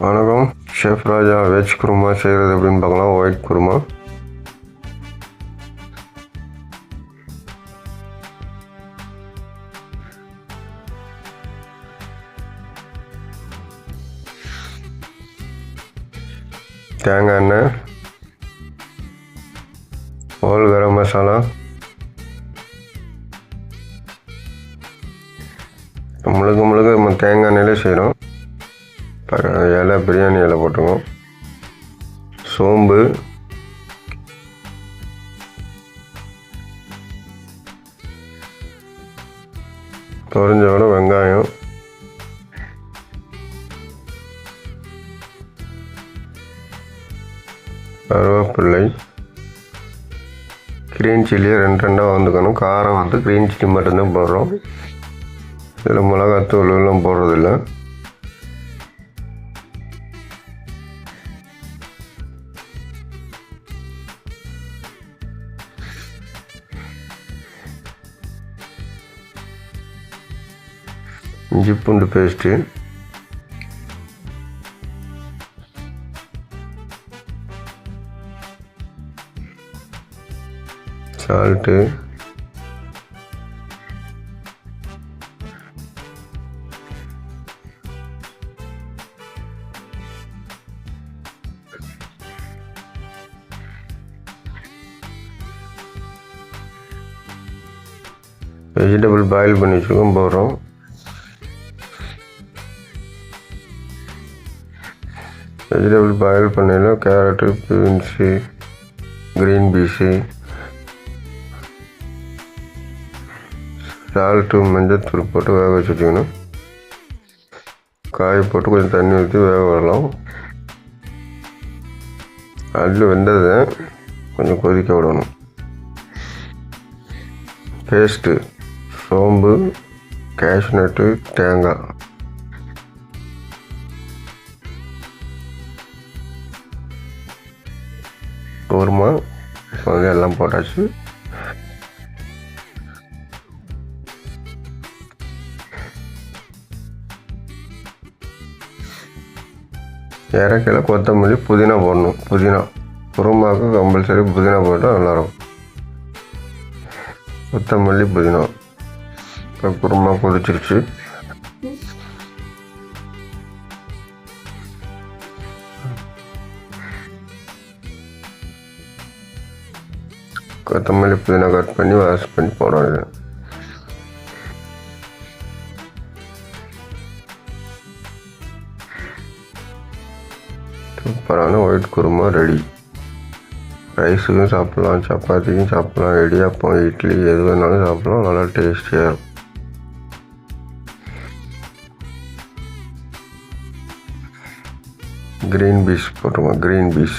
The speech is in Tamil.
வணக்கம். ஷெஃப் ராஜா வெஜ் குருமா செய்கிறது எப்படின்னு பார்க்கலாம். ஒயிட் குருமா. தேங்காய் எண்ணெய். ஹோல் கரம் மசாலா. முழுக்க முழுக்க நம்ம தேங்காய் எண்ணெயிலே செய்கிறோம் இலை பிரியாணி இலை போட்டுருக்கோம். சோம்பு. பொரிஞ்சோட வெங்காயம். கருவேப்பிள்ளை க்ரீன் சில்லியை ரெண்டு ரெண்டாக வந்துக்கணும் காரம் வந்து க்ரீன் சில்லி மட்டும்தான் போடுறோம். இதில் மிளகாத்தூள் எல்லாம் போடுறதில்ல. இஞ்சி பூண்டு பேஸ்ட்டு. சால்ட்டு. வெஜிடபிள் பாயில் பண்ணி வச்சுருக்கோம் போகிறோம் வெஜிடபிள் பாயில் பண்ணையில் carrot beans green peas salt மஞ்சத்தூள் போட்டு வேக வச்சு வச்சுக்கணும். போட்டு கொஞ்சம் தண்ணி ஊற்றி வேக விடலாம். அதில் வெந்ததை கொஞ்சம் கொதிக்க விடணும். பேஸ்ட்டு சோம்பு கேஷ்நட்டு தேங்காய். குருமா இப்போ வந்து எல்லாம் போட்டாச்சு. இறக்கையில் கொத்தமல்லி புதினா போடணும். புதினா. குருமாவுக்கு கம்பல்சரி புதினா போட்டால் நல்லாயிருக்கும். கொத்தமல்லி புதினா. இப்போ குருமா கொதிச்சிருச்சு. கொத்தமல்லி புதினா கட் பண்ணி வாஷ் பண்ணி போட வேண்டியது சூப்பரான ஒயிட் குருமா ரெடி ரைஸுக்கும் சாப்பிட்லாம் சப்பாத்திக்கும் சாப்பிட்லாம் இடியாப்பம் இட்லி எது வேணாலும் சாப்பிட்லாம் நல்லா டேஸ்டியாக இருக்கும். க்ரீன் பீஸ் போட்டுருவோம் க்ரீன் பீஸ்